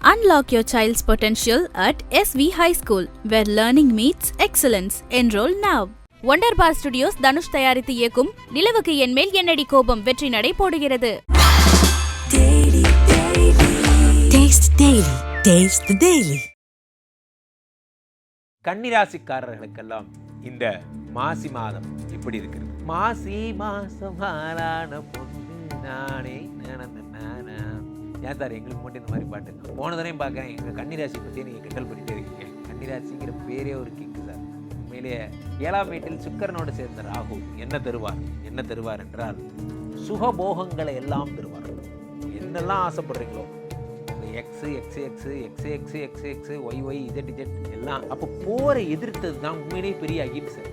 Unlock your child's potential at SV High School, where learning meets excellence. Enroll now. Wunderbar studios Dhanush தயாரித்து இயக்கும் நிலவுக்கு என் மேல் என்னடி கோபம் வெற்றி நடை போடுகிறது Taste Daily. Taste the Daily. கன்னிராசிக்காரர்களுக்கெல்லாம் இந்த மாசி மாதம் எப்படி இருக்குது மாசி மாசம் நானா. ஏன் சார் எங்களுக்கு மட்டும் இந்த மாதிரி பாட்டு? போன தடவையும் பார்க்குறேன். எங்கள் கன்னிராசி பற்றி நீங்கள் கிண்டல் பண்ணிகிட்டே இருக்கீங்க. கன்னிராசிங்கிற பேரே ஒரு கிக்கு சார். உண்மையிலேயே ஏழாம் வீட்டில் சுக்கரனோடு சேர்ந்த ராகு என்ன தருவார்? என்ன தருவார் என்றால் சுகபோகங்களை எல்லாம் தருவார். என்னெல்லாம் ஆசைப்படுறீங்களோ இந்த x x x x x x x y y z z எல்லாம். அப்போ போரை எதிர்த்தது தான் உண்மையிலேயே பெரிய அகிம்சை.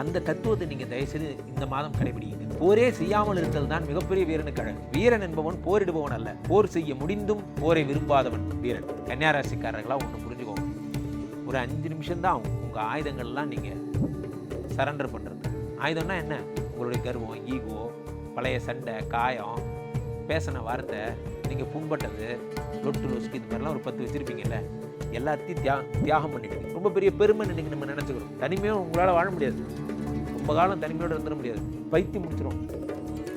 அந்த தத்துவத்தை நீங்கள் தயவுசெய்து இந்த மாதம் கடைபிடிங்க போரே செய்யாமல் இருத்தல் தான் மிகப்பெரிய வீரனுக்கு அழகு. வீரன் என்பவன் போரிடுபவன் அல்ல. போர் செய்ய முடிந்தும் போரை விரும்பாதவன் வீரன். கன்னியாராசிக்காரர்களாக ஒன்று புரிஞ்சுக்கோங்க. ஒரு அஞ்சு நிமிஷம் தான் உங்கள் ஆயுதங்கள்லாம் நீங்கள் சரண்டர் பண்ணுறது ஆயுதம்னா என்ன? உங்களுடைய கர்வம் ஈகோ பழைய சண்டை காயம் பேசின வார்த்தை நீங்கள் புண்பட்டது லொட்டு லொஸ்கி இது மாதிரிலாம் ஒரு பத்து வச்சுருப்பீங்கல்ல. எல்லாத்தையும் தியா தியாகம் பண்ணிடுங்க ரொம்ப பெரிய பெருமை நினைக்க நம்ம நினச்சிக்கிறோம். தனிமையும் உங்களால் வாழ முடியாது. ரொம்ப காலம் தனிமையோடு இருந்துட முடியாது. பைத்தி முடிச்சிடும்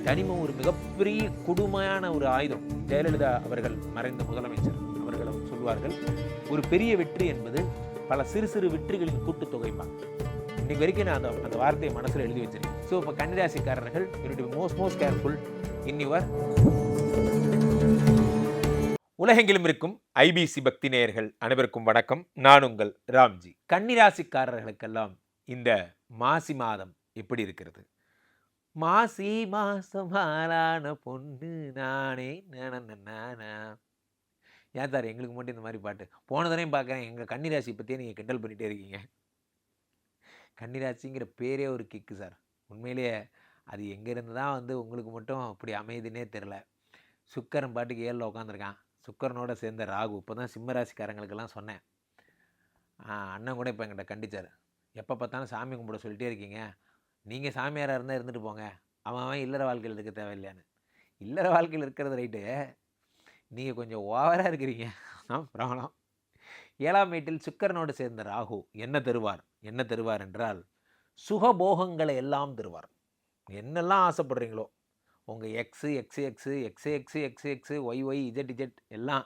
தனிமை ஒரு மிகப்பெரிய கொடுமையான ஒரு ஆயுதம். ஜெயலலிதா அவர்கள் மறைந்த முதலமைச்சர் அவர்களும் சொல்வார்கள் ஒரு பெரிய வெற்றி என்பது பல சிறு சிறு வெற்றிகளின் கூட்டுத்தொகைப்பாங்க இன்னைக்கு வரைக்கும் நான் அந்த அந்த வார்த்தையை மனசில் எழுதி வச்சிருக்கேன். ஸோ இப்போ கன்னிராசிக்காரர்கள் you most most careful in your உலகெங்கிலும் இருக்கும் ஐபிசி பக்தி நேயர்கள் அனைவருக்கும் வணக்கம். நான் உங்கள் ராம்ஜி. கன்னிராசிக்காரர்களுக்கெல்லாம் இந்த மாசி மாதம் எப்படி இருக்கிறது? மாசி மாசம் ஆளான பொண்ணு நானே. நானா ஏன் சார் எங்களுக்கு மட்டும் இந்த மாதிரி பாட்டு? போன தடவையும் பார்க்குறேன். எங்கள் கன்னிராசி பற்றியே நீங்கள் கிண்டல் பண்ணிகிட்டே இருக்கீங்க. கன்னிராசிங்கிற பேரே ஒரு கிக்கு சார். உண்மையிலேயே அது எங்கேருந்து தான் வந்து உங்களுக்கு மட்டும் அப்படி அமையுதுன்னே தெரில சுக்கரன் பாட்டுக்கு ஏழில் உட்காந்துருக்கான் சுக்கரனோட சேர்ந்த ராகு. இப்போ தான் சிம்மராசிக்காரங்களுக்கெல்லாம் சொன்னேன். அண்ணன் கூட இப்போ என்கிட்ட கண்டிச்சார். எப்போ பார்த்தாலும் சாமி கும்பிட சொல்லிட்டே இருக்கீங்க. நீங்கள் சாமியாராக இருந்தால் இருந்துட்டு போங்க. அவன் அவன் இல்லற வாழ்க்கையில் இருக்க தேவையில்லையான்னு. இல்லற வாழ்க்கையில் இருக்கிறது ரைட்டு. நீங்கள் கொஞ்சம் ஓவராக இருக்கிறீங்க. அதான் ப்ராப்ளம் ஏழாம் வீட்டில் சுக்கரனோடு சேர்ந்த ராகு என்ன தருவார்? என்ன தருவார் என்றால் சுகபோகங்களை எல்லாம் தருவார். என்னெல்லாம் ஆசைப்படுறீங்களோ உங்கள் x x x x x x x y y z z எல்லாம்.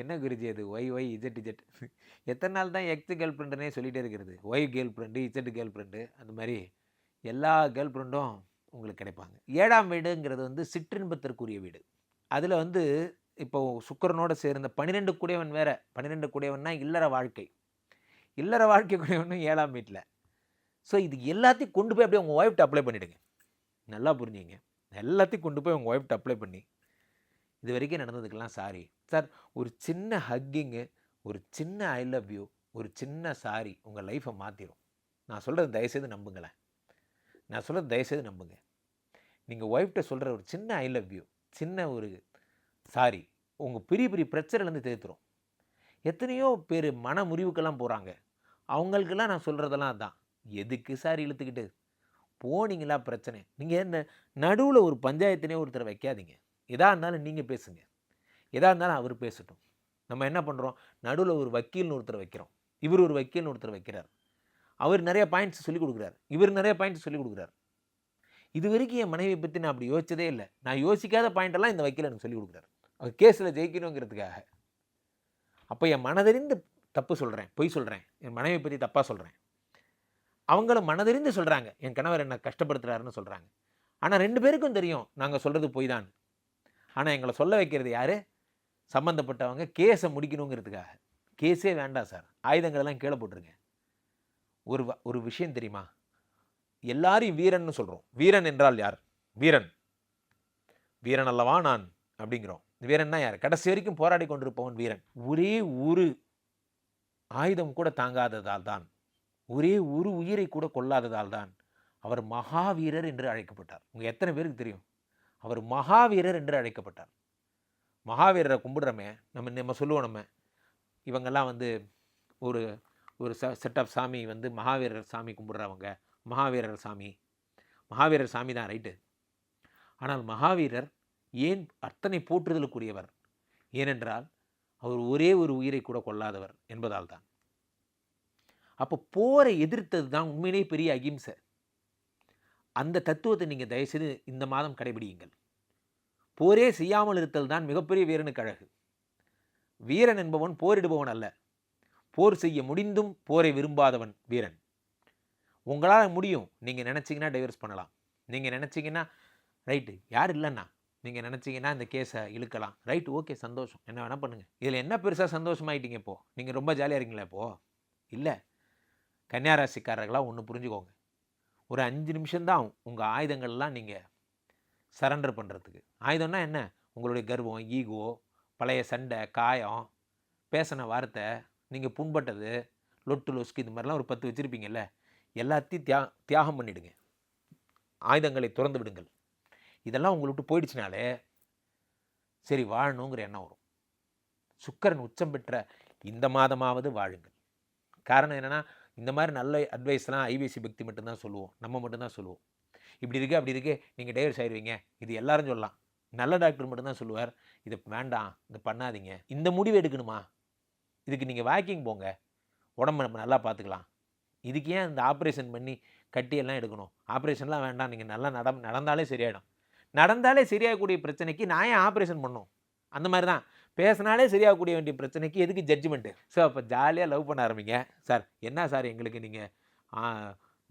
என்ன குருஜி அது? ஒய் ஒய் இஜெட் இஜெட் எத்தனை நாள் தான் எக்ஸு கேர்ள் ஃப்ரெண்டுனே சொல்லிகிட்டே இருக்கிறது? Y girl friend z girl friend அந்த மாதிரி எல்லா கேர்ள் ஃப்ரெண்டும் உங்களுக்கு கிடைப்பாங்க. ஏழாம் வீடுங்கிறது வந்து சிற்றின்பத்திற்குரிய வீடு. அதில் வந்து இப்போ சுக்கரனோடு சேர்ந்த பன்னிரெண்டு கூடியவன் வேற. பன்னிரெண்டு கூடியவன்னா இல்லற வாழ்க்கை. இல்லற வாழ்க்கை கூடியவனும் ஏழாம் வீட்டில் ஸோ இது எல்லாத்தையும் கொண்டு போய் அப்படியே உங்கள் ஒய்ஃப்ட்டு அப்ளை பண்ணிவிடுங்க நல்லா புரிஞ்சுங்க. எல்லாத்தையும் கொண்டு போய் உங்கள் ஒய்ஃப்ட்டு அப்ளை பண்ணி. இது வரைக்கும் நடந்ததுக்கெல்லாம் சாரி சார் ஒரு சின்ன ஹக்கிங்கு ஒரு சின்ன ஐ லவ் யூ ஒரு சின்ன சாரி உங்கள் லைஃப்பை மாற்றிடும் நான் சொல்கிறது தயவுசெய்து நம்புங்களேன். நான் சொல்கிறது தயவுசெய்து நம்புங்க. நீங்கள் ஒய்ஃப்ட்ட சொல்கிற ஒரு சின்ன ஐ லவ் யூ சின்ன ஒரு சாரி உங்கள் பெரிய பெரிய பிரச்சனைலேருந்து தேர்த்துரும் எத்தனையோ பேர் மன முறிவுக்கெல்லாம் போகிறாங்க அவங்களுக்கெல்லாம் நான் சொல்கிறதெல்லாம் அதான். எதுக்கு சாரி இழுத்துக்கிட்டு? போனீங்களா பிரச்சனை. நீங்கள் என்ன நடுவில் ஒரு பஞ்சாயத்தினே ஒருத்தரை வைக்காதீங்க. எதாக இருந்தாலும் நீங்கள் பேசுங்க. எதாக இருந்தாலும் அவர் பேசட்டும். நம்ம என்ன பண்ணுறோம் நடுவில் ஒரு வக்கீல்னு ஒருத்தர் வைக்கிறோம். இவர் ஒரு வக்கீல்னு ஒருத்தர் வைக்கிறார். அவர் நிறைய பாயிண்ட்ஸ் சொல்லிக் கொடுக்குறாரு. இவர் நிறைய பாயிண்ட்ஸ் சொல்லிக் கொடுக்குறாரு. இது வரைக்கும் என் மனைவியை பற்றி நான் அப்படி யோசிச்சதே இல்லை. நான் யோசிக்காத பாயிண்டெல்லாம் இந்த வக்கீல் எனக்கு சொல்லிக் கொடுக்குறாரு. அவர் கேஸில் ஜெயிக்கணுங்கிறதுக்காக. அப்போ என் மனதறிந்து தப்பு சொல்கிறேன் பொய் சொல்கிறேன் என் மனைவியை பற்றி தப்பாக சொல்கிறேன் அவங்களும் மனதறிந்து சொல்கிறாங்க என் கணவர் என்னை கஷ்டப்படுத்துறாருன்னு சொல்கிறாங்க ஆனால் ரெண்டு பேருக்கும் தெரியும் நாங்கள் சொல்கிறது பொய் தான் ஆனால் எங்களை சொல்ல வைக்கிறது யார்? சம்மந்தப்பட்டவங்க கேஸை முடிக்கணுங்கிறதுக்காக. கேஸே வேண்டாம் சார். ஆயுதங்களெல்லாம் கீழே போட்டுருங்க ஒரு வ- ஒரு விஷயம் தெரியுமா? எல்லாரையும் வீரன்னு சொல்கிறோம் வீரன் என்றால் யார்? வீரன். வீரன் அல்லவா நான்? அப்படிங்கிறோம். வீரன்னா யார்? கடைசி வரைக்கும் போராடி கொண்டிருப்பவன் வீரன். ஒரே ஒரு ஆயுதம் கூட தாங்காததால் தான். ஒரே ஒரு உயிரை கூட கொல்லாததால் தான் அவர் மகாவீரர் என்று அழைக்கப்பட்டார். உங்கள் எத்தனை பேருக்கு தெரியும்? அவர் மகாவீரர் என்று அழைக்கப்பட்டார். மகாவீரரை கும்பிடுறோமே நம்ம நம்ம சொல்லுவோம் நம்ம. இவங்கெல்லாம் வந்து ஒரு ஒரு செட் ஆஃப் சாமி வந்து மகாவீரர் சாமி கும்பிடுறவங்க. மகாவீரர் சாமி. மகாவீரர் சாமி தான் ரைட்டு ஆனால் மகாவீரர் ஏன் அத்தனை போற்றுதலுக்குரியவர்? ஏனென்றால் அவர் ஒரே ஒரு உயிரை கூட கொள்ளாதவர் என்பதால் தான். அப்போ போரை எதிர்த்தது தான் உண்மையிலேயே பெரிய அகிம்சை. அந்த தத்துவத்தை நீங்கள் தயவுசெய்து இந்த மாதம் கடைபிடியுங்கள். போரே செய்யாமல் இருத்தல் தான் மிகப்பெரிய வீரனுக்கு அழகு. வீரன் என்பவன் போரிடுபவன் அல்ல. போர் செய்ய முடிந்தும் போரை விரும்பாதவன் வீரன். உங்களால் முடியும். நீங்கள் நினச்சிங்கன்னா டைவர்ஸ் பண்ணலாம். நீங்கள் நினச்சிங்கன்னா ரைட்டு யார் இல்லைன்னா? நீங்கள் நினச்சிங்கன்னா இந்த கேஸை இழுக்கலாம். ரைட் ஓகே சந்தோஷம். என்ன வேணால் பண்ணுங்கள் இதில் என்ன பெருசாக சந்தோஷமாயிட்டீங்க இப்போது நீங்கள் ரொம்ப ஜாலியாக இருக்கீங்களா இப்போது இல்லை. கன்னியாராசிக்காரர்களாக ஒன்று புரிஞ்சுக்கோங்க. ஒரு அஞ்சு நிமிஷம்தான் உங்கள் ஆயுதங்கள்லாம் நீங்கள் சரண்டர் பண்ணுறதுக்கு ஆயுதம்னா என்ன? உங்களுடைய கர்வம் ஈகோ பழைய சண்டை காயம் பேசின வார்த்தை நீங்கள் புண்பட்டது லொட்டு லொஸ்க்கு இது மாதிரிலாம் ஒரு பத்து வச்சுருப்பீங்கல்ல? எல்லாத்தையும் தியா தியாகம் பண்ணிவிடுங்க ஆயுதங்களை திறந்து விடுங்கள். இதெல்லாம் உங்களை விட்டு போயிடுச்சுனாலே சரி வாழணுங்கிற எண்ணம் வரும். சுக்கரன் உச்சம் பெற்ற இந்த மாதமாவது வாழுங்கள். காரணம் என்னென்னா இந்த மாதிரி நல்ல அட்வைஸ்லாம் ஐபிசி பக்தி மட்டும்தான் சொல்லுவோம். நம்ம மட்டும்தான் சொல்லுவோம். இப்படி இருக்குது அப்படி இருக்குது நீங்கள் டைவர்ஸ் ஆயிடுவீங்க இது எல்லாரும் சொல்லலாம். நல்ல டாக்டர் மட்டும்தான் சொல்லுவார். இது வேண்டாம் இது பண்ணாதீங்க. இந்த முடிவு எடுக்கணுமா? இதுக்கு நீங்கள் வாக்கிங் போங்க. உடம்ப நம்ம நல்லா பார்த்துக்கலாம் இதுக்கு ஏன் இந்த ஆப்ரேஷன் பண்ணி கட்டியெல்லாம் எடுக்கணும்? ஆப்ரேஷன்லாம் வேண்டாம். நீங்கள் நல்லா நட நடந்தாலே சரியாயிடும். நடந்தாலே சரியாகக்கூடிய பிரச்சனைக்கு நான் ஏன் ஆப்ரேஷன் பண்ணும் அந்த மாதிரி தான் பேசினாலே சரியாகக்கூடிய வேண்டிய பிரச்சனைக்கு எதுக்கு ஜட்ஜ்மெண்ட்டு ஸோ அப்போ ஜாலியாக லவ் பண்ண ஆரம்பிங்க. சார் என்ன சார் எங்களுக்கு நீங்கள்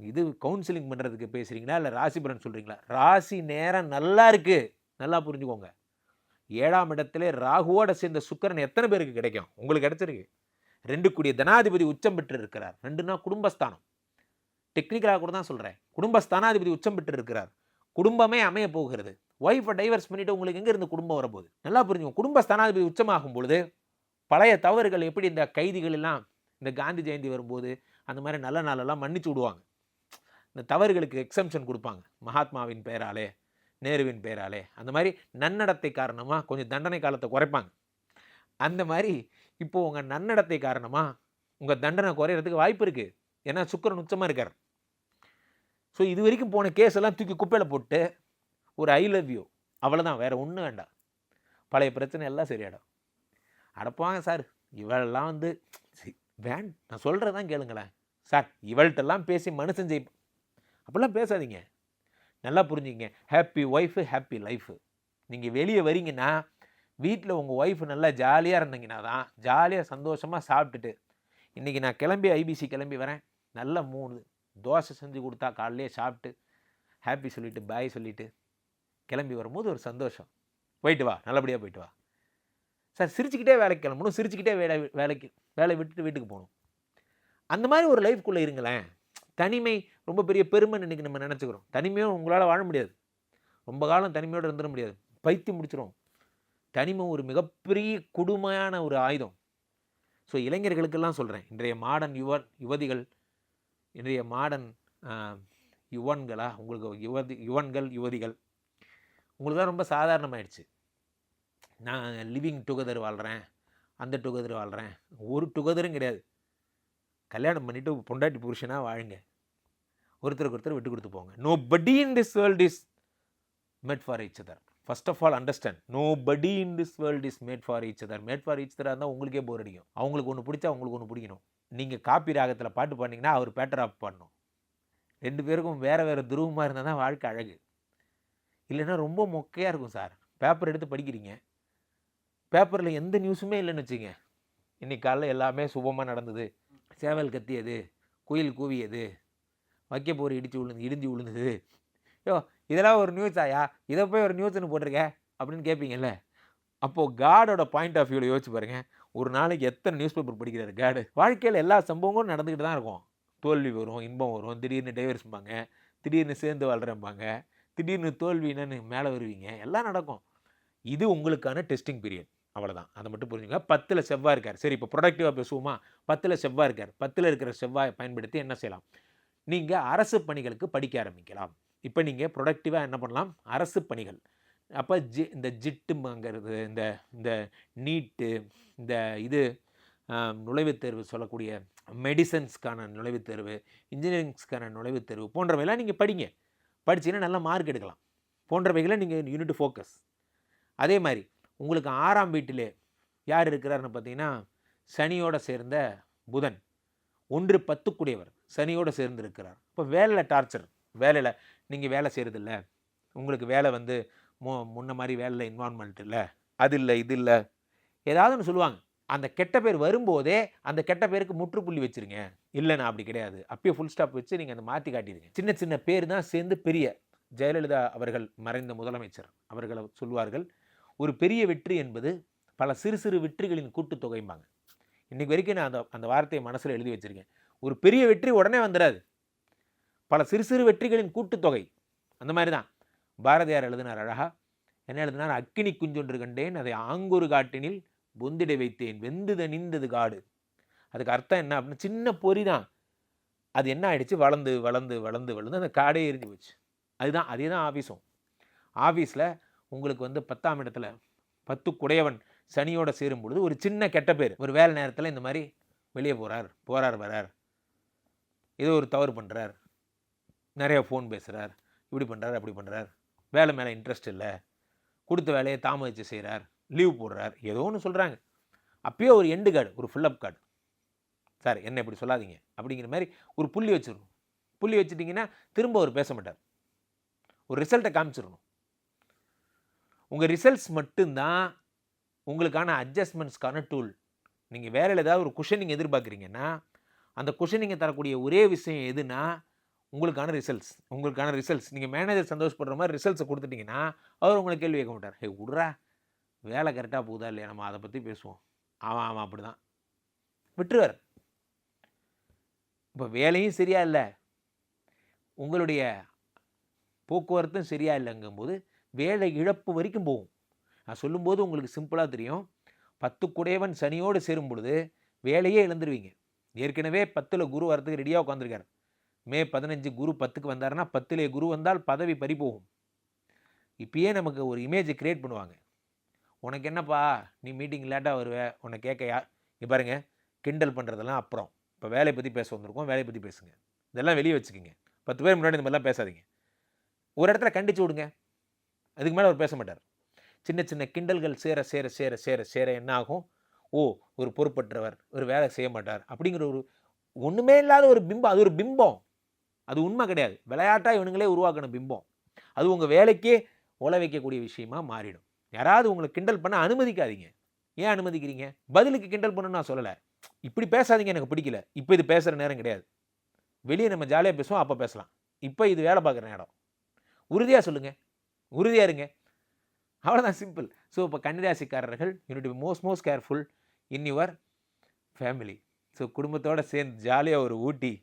இது கவுன்சிலிங் பண்ணுறதுக்கு பேசுகிறீங்களா இல்லை ராசி பலன் சொல்கிறீங்களா ராசி நேரம் நல்லா இருக்குது நல்லா புரிஞ்சுக்கோங்க. ஏழாம் இடத்துல ராகுவோட சேர்ந்த சுக்கரன் எத்தனை பேருக்கு கிடைக்கும்? உங்களுக்கு கிடைச்சிருக்கு. ரெண்டு கூடிய தனாதிபதி உச்சம் பெற்று இருக்கிறார். ரெண்டுனா குடும்பஸ்தானம். டெக்னிக்கலாக கூட தான் சொல்கிறேன் குடும்பஸ்தானாதிபதி உச்சம் பெற்று இருக்கிறார். குடும்பமே அமைய போகிறது. ஒய்ஃபை டைவர்ஸ் பண்ணிட்டு உங்களுக்கு எங்கேருந்து குடும்பம் வரப்போகுது? நல்லா புரிஞ்சுக்கோங்க. குடும்ப ஸ்தானாதிபதி உச்சமாகும் பொழுது பழைய தவறுகள் எப்படி இந்த கைதிகள் எல்லாம் இந்த காந்தி ஜெயந்தி வரும்போது அந்த மாதிரி நல்ல நாளெல்லாம் மன்னிச்சு விடுவாங்க. இந்த தவறுகளுக்கு எக்ஸம்ஷன் கொடுப்பாங்க. மகாத்மாவின் பெயராலே நேருவின் பெயராலே. அந்த மாதிரி நன்னடத்தை காரணமாக கொஞ்சம் தண்டனை காலத்தை குறைப்பாங்க. அந்த மாதிரி இப்போது உங்கள் நன்னடத்தை காரணமாக உங்கள் தண்டனை குறையிறதுக்கு வாய்ப்பு இருக்குது ஏன்னா சுக்கரன் உச்சமாக இருக்கார். ஸோ இது வரைக்கும் போன கேஸ் எல்லாம் தூக்கி குப்பையில் போட்டு ஒரு ஐ லவ் யூ அவ்வளோதான் வேறு ஒன்றும் வேண்டாம். பழைய பிரச்சனை எல்லாம் சரியாயிடும். அடப்பாங்க சார் இவளெல்லாம் வந்து சி- வேன் நான் சொல்கிறதான் கேளுங்களேன். சார் இவள்கிட்டலாம் பேசி மனுஷன் ஜெய் அப்படிலாம் பேசாதீங்க. நல்லா புரிஞ்சுங்க ஹாப்பி ஒய்ஃபு ஹாப்பி லைஃபு நீங்கள் வெளியே வரீங்கன்னா வீட்டில் உங்கள் ஒய்ஃப் நல்லா ஜாலியாக இருந்தீங்கன்னா தான் ஜாலியாக சந்தோஷமாக சாப்பிட்டுட்டு இன்றைக்கி நான் கிளம்பி ஐபிசி கிளம்பி வரேன். நல்ல மூணு தோசை செஞ்சு கொடுத்தா காலையிலே சாப்பிட்டு ஹாப்பி சொல்லிவிட்டு பாய் சொல்லிவிட்டு கிளம்பி வரும்போது ஒரு சந்தோஷம். போயிட்டு வா நல்லபடியாக போயிட்டு வா. சார் சிரிச்சுக்கிட்டே வேலைக்கு கிளம்பணும் சிரிச்சுக்கிட்டே வேலை வேலைக்கு வேலை விட்டுட்டு வீட்டுக்கு போகணும். அந்த மாதிரி ஒரு லைஃப்குள்ளே இருங்களேன். தனிமை ரொம்ப பெரிய பெருமைன்னு இன்றைக்கி நம்ம நினச்சிக்கிறோம். தனிமையும் உங்களால் வாழ முடியாது. ரொம்ப காலம் தனிமையோடு இருந்துட முடியாது. பைத்தியம் முடிச்சிடும் தனிமை ஒரு மிகப்பெரிய கொடுமையான ஒரு ஆயுதம். ஸோ இளைஞர்களுக்கெல்லாம் சொல்கிறேன் இன்றைய மாடர்ன் யுவ யுவதிகள் இன்றைய மாடர்ன் யுவன்களா உங்களுக்கு யுவதி யுவன்கள் யுவதிகள் உங்களுக்கு தான் ரொம்ப சாதாரணமாயிடுச்சு. நான் லிவிங் டுகெதர் வாழ்கிறேன் அந்த டுகெதர் வாழ்கிறேன் ஒரு டுகெதரும் கிடையாது. கல்யாணம் பண்ணிவிட்டு பொண்டாட்டி புருஷனாக வாழுங்க. ஒருத்தருக்கு ஒருத்தர் விட்டு கொடுத்து போங்க. Nobody in this world is made for each other first of all understand nobody in this world is made for each other made for each other இருந்தால் உங்களுக்கே போர் அடிக்கும். அவங்களுக்கு ஒன்று பிடிச்சா உங்களுக்கு ஒன்று பிடிக்கணும். நீங்கள் காப்பி ராகத்தில் பாட்டு பாடினீங்கன்னா அவர் பேட்டர் ஆஃப் பாடணும் ரெண்டு பேருக்கும் வேறு வேறு துருவமாக இருந்தால் தான் வாழ்க்கை அழகு. இல்லைன்னா ரொம்ப மொக்கையாக இருக்கும் சார். பேப்பர் எடுத்து படிக்கிறீங்க. பேப்பரில் எந்த நியூஸுமே இல்லைன்னு வச்சுங்க இன்றைக்கி காலைல எல்லாமே சுபமாக நடந்தது. சேவல் கத்தியது குயில் கூவியது வைக்கப்போர் இடித்து விழுந்து இடிஞ்சு விழுந்தது. யோ இதெல்லாம் ஒரு நியூஸ் ஆயா? இதை போய் ஒரு நியூஸ்னு போட்டிருக்க? அப்படின்னு கேட்பீங்கல்ல அப்போது காடோட பாயிண்ட் ஆஃப் வியூவில் யோசிச்சு பாருங்கள் ஒரு நாளைக்கு எத்தனை நியூஸ் பேப்பர் படிக்கிறாரு காடு வாழ்க்கையில் எல்லா சம்பவங்களும் நடந்துக்கிட்டு தான் இருக்கும். தோல்வி வரும் இன்பம் வரும் திடீர்னு டைவர்ஸ்பாங்க திடீர்னு சேர்ந்து வாழ்கிறம்பாங்க திடீர்னு தோல்வி என்னன்னு மேலே வருவீங்க. எல்லாம் நடக்கும். இது உங்களுக்கான டெஸ்டிங் பீரியட் அவ்வளோதான் அதை மட்டும் புரிஞ்சுங்க பத்தில் செவ்வாய் இருக்கார். சரி இப்போ ப்ரொடக்டிவாக பேசுவோமா? பத்தில் செவ்வாய் இருக்கார். பத்தில் இருக்கிற செவ்வாயை பயன்படுத்தி என்ன செய்யலாம்? நீங்கள் அரசு பணிகளுக்கு படிக்க ஆரம்பிக்கலாம். இப்போ நீங்கள் ப்ரொடக்டிவாக என்ன பண்ணலாம்? அரசு பணிகள். அப்போ ஜி இந்த ஜிட்டுங்கிறது இந்த இந்த நீட்டு இந்த இது நுழைவுத் தேர்வு சொல்லக்கூடிய மெடிசன்ஸ்க்கான நுழைவுத் தேர்வு இன்ஜினியரிங்ஸ்க்கான நுழைவுத் தேர்வு போன்றவையெல்லாம் நீங்கள் படிங்க. படிச்சீங்கன்னா நல்லா மார்க் எடுக்கலாம். போன்றவைகளை நீங்கள் யூனிட் ஃபோக்கஸ் அதே மாதிரி உங்களுக்கு ஆறாம் வீட்டிலே யார் இருக்கிறாருன்னு பார்த்தீங்கன்னா சனியோட சேர்ந்த புதன். ஒன்று பத்துக்குடையவர் சனியோடு சேர்ந்து இருக்கிறார் இப்போ வேலையில் டார்ச்சர் வேலையில் நீங்கள் வேலை செய்கிறதில்ல உங்களுக்கு வேலை வந்து மு முன்ன மாதிரி வேலையில் இன்வால்மெண்ட் இல்லை. அது இல்லை இது இல்லை. ஏதாவது ஒன்று சொல்லுவாங்க. அந்த கெட்ட பேர் வரும்போதே அந்த கெட்ட பேருக்கு முற்றுப்புள்ளி வச்சிருங்க. இல்லைண்ணா அப்படி கிடையாது. அப்பயே ஃபுல் ஸ்டாப் வச்சு நீங்கள் அதை மாற்றி காட்டிடுங்க. சின்ன சின்ன பேர் தான் சேர்ந்து பெரிய ஜெயலலிதா அவர்கள் மறைந்த முதலமைச்சர். அவர்களை சொல்வார்கள் ஒரு பெரிய வெற்றி என்பது பல சிறு சிறு வெற்றிகளின் கூட்டுத்தொகைம்பாங்க. இன்றைக்கு வரைக்கும் நான் அந்த அந்த வார்த்தையை மனசில் எழுதி வச்சுருக்கேன். ஒரு பெரிய வெற்றி உடனே வந்துடாது. பல சிறு சிறு வெற்றிகளின் கூட்டுத்தொகை. அந்த மாதிரி தான். பாரதியார் எழுதினார் அழகா. என்ன எழுதினார்? அக்கினி குஞ்சொன்று கண்டேன் அதை ஆங்கூர் காட்டினில் பொந்திடை வைத்தேன் வெந்து நீந்தது காடு. அதுக்கு அர்த்தம் என்ன அப்படின்னா சின்ன பொறி தான் அது என்ன ஆயிடுச்சு? வளர்ந்து வளர்ந்து வளர்ந்து வளர்ந்து அந்த காடே எரிஞ்சு போச்சு. அதுதான் அதே தான் ஆஃபீஸும் ஆஃபீஸில் உங்களுக்கு வந்து பத்தாம் இடத்துல பத்து குடையவன் சனியோடு சேரும் பொழுது ஒரு சின்ன கெட்ட பேர். ஒரு வேலை நேரத்தில் இந்த மாதிரி வெளியே போகிறார் போகிறார் வரார். ஏதோ ஒரு தவறு பண்ணுறார் நிறைய ஃபோன் பேசுகிறார் இப்படி பண்ணுறார் அப்படி பண்ணுறார் வேலை மேலே இன்ட்ரெஸ்ட் இல்லை. கொடுத்த வேலையை தாமதித்து செய்கிறார் லீவ் போடுறார். ஏதோ ஒன்று சொல்கிறாங்க அப்பயே ஒரு எண்டு கார்டு ஒரு ஃபில்லப் கார்டு சார் என்ன இப்படி சொல்லாதீங்க. அப்படிங்கிற மாதிரி ஒரு புள்ளி வச்சிடணும் புள்ளி வச்சுட்டிங்கன்னா திரும்ப அவர் பேச மாட்டார். ஒரு ரிசல்ட்டை காமிச்சிடணும். உங்கள் ரிசல்ட்ஸ் மட்டும்தான் உங்களுக்கான அட்ஜஸ்ட்மெண்ட்ஸ்க்கான டூல் நீங்கள் வேலையில் ஏதாவது ஒரு குஷனிங் எதிர்பார்க்குறீங்கன்னா அந்த குஷனிங்கை தரக்கூடிய ஒரே விஷயம் எதுனா உங்களுக்கான ரிசல்ட்ஸ் உங்களுக்கான ரிசல்ட்ஸ் நீங்கள் மேனேஜர் சந்தோஷப்படுற மாதிரி ரிசல்ட்ஸை கொடுத்துட்டிங்கன்னா அவர் உங்களை கேள்வி கேட்க மாட்டார். ஹே விட்றா வேலை கரெக்டாக போகுதா இல்லையா? நம்ம அதை பற்றி பேசுவோம். ஆமாம் ஆமாம் அப்படி தான் விட்டுருவார். இப்போ வேலையும் சரியா இல்லை. உங்களுடைய போக்குவரத்தும் சரியா இல்லைங்கும்போது வேலை இழப்பு வரைக்கும் போகும். நான் சொல்லும்போது உங்களுக்கு சிம்பிளாக தெரியும். பத்து குடையவன் சனியோடு சேரும் பொழுது வேலையே இழந்துருவீங்க. ஏற்கனவே பத்தில் குரு வரத்துக்கு ரெடியாக உட்காந்துருக்காரு மே பதினஞ்சு குரு பத்துக்கு வந்தாருன்னா பத்திலே குரு வந்தால் பதவி பறி போகும் இப்பயே நமக்கு ஒரு இமேஜை க்ரியேட் பண்ணுவாங்க. உனக்கு என்னப்பா? நீ மீட்டிங் லேட்டாக வருவ. உன்னை கேட்க யா பாருங்கள் கிண்டல் பண்ணுறதெல்லாம் அப்புறம். இப்போ வேலையை பற்றி பேச வந்திருக்கோம். வேலையை பற்றி பேசுங்க. இதெல்லாம் வெளியே வச்சுக்கோங்க. பத்து பேர் முன்னாடி இந்த மாதிரிலாம் பேசாதீங்க. ஒரு இடத்துல கண்டிச்சு விடுங்க. அதுக்கு மேலே அவர் பேச மாட்டார். சின்ன சின்ன கிண்டல்கள் சேர சேர சேர சேர சேர என்ன ஆகும்? ஓ ஒரு பொறுப்பற்றவர். ஒரு வேலை செய்ய மாட்டார். அப்படிங்கிற ஒரு ஒன்றுமே இல்லாத ஒரு பிம்பம். அது ஒரு பிம்பம். அது உண்மை கிடையாது. விளையாட்டாக இவனுங்களே உருவாக்கின பிம்பம். அது உங்கள் வேலைக்கே உழ வைக்கக்கூடிய விஷயமா மாறிடும். யாராவது உங்களை கிண்டல் பண்ண அனுமதிக்காதீங்க. ஏன் அனுமதிக்கிறீங்க? பதிலுக்கு கிண்டல் பண்ணணும்னு நான் சொல்லலை. இப்படி பேசாதீங்க எனக்கு பிடிக்கல. இப்போ இது பேசுகிற நேரம் கிடையாது. வெளியே நம்ம ஜாலியாக பேசுவோம் அப்போ பேசலாம். இப்போ இது வேலை பார்க்குற நேரம் உறுதியாக சொல்லுங்கள் உறுதியாக இருங்க. அவ்வளோதான் சிம்பிள் ஸோ இப்போ கன்னிராசிக்காரர்கள் you need be most most careful in your family so குடும்பத்தோடு சேர்ந்து ஜாலியாக ஒரு ஊட்டி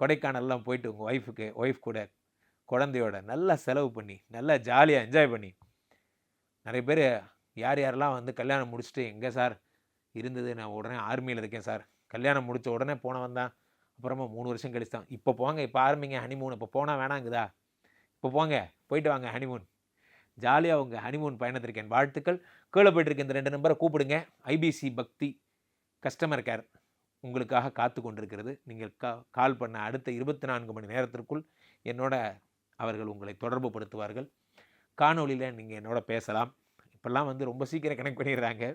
கொடைக்கானல்லாம் போயிட்டு உங்கள் ஒய்ஃபுக்கு ஒய்ஃப் கூட குழந்தையோட நல்லா செலவு பண்ணி நல்லா ஜாலியாக என்ஜாய் பண்ணி நிறைய பேர் யார் யாரெல்லாம் வந்து கல்யாணம் முடிச்சுட்டு எங்கே சார் இருந்தது? நான் உடனே ஆர்மியில் இருக்கேன் சார். கல்யாணம் முடித்த உடனே போனவன் தான். அப்புறமா மூணு வருஷம் கழிச்சு தான். இப்போ போங்க இப்போ ஆரம்பிங்க ஹனிமூன் இப்போ போனால் வேணாங்குதா? இப்போ போங்க போயிட்டு வாங்க ஹனிமூன். ஜாலியாக உங்கள் ஹனிமூன் பயணத்திருக்கேன் வாழ்த்துக்கள். கீழே போயிட்டுருக்க இந்த ரெண்டு நம்பரை கூப்பிடுங்க. ஐபிசி பக்தி கஸ்டமர் கேர் உங்களுக்காக காத்து கொண்டிருக்கிறது நீங்கள் கா கால் பண்ண அடுத்த இருபத்தி நான்கு மணி நேரத்திற்குள் என்னோட அவர்கள் உங்களை தொடர்பு படுத்துவார்கள் காணொளியில் நீங்கள் என்னோட பேசலாம். இப்போல்லாம் வந்து ரொம்ப சீக்கிரம் கனெக்ட் பண்ணிடுறாங்க.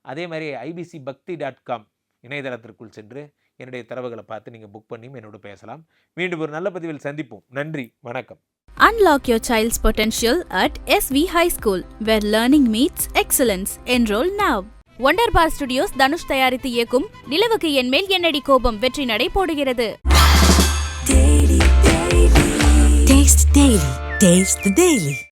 அதே மாதிரி ஐபிசி பக்தி டாட் காம் இணையதளத்திற்குள் சென்று என்னுடைய தரவுகளை பார்த்து நீங்கள் புக் பண்ணியும் என்னோட பேசலாம். மீண்டும் ஒரு நல்ல பதிவில் சந்திப்போம். நன்றி வணக்கம். Unlock your child's potential at SV High School, where learning meets excellence. Enroll now. Wunderbar studios Dhanush தயாரித்து இயக்கும் நிலவுக்கு என் மேல் என்னடி கோபம் வெற்றி நடை போடுகிறது. Dave's the Daily.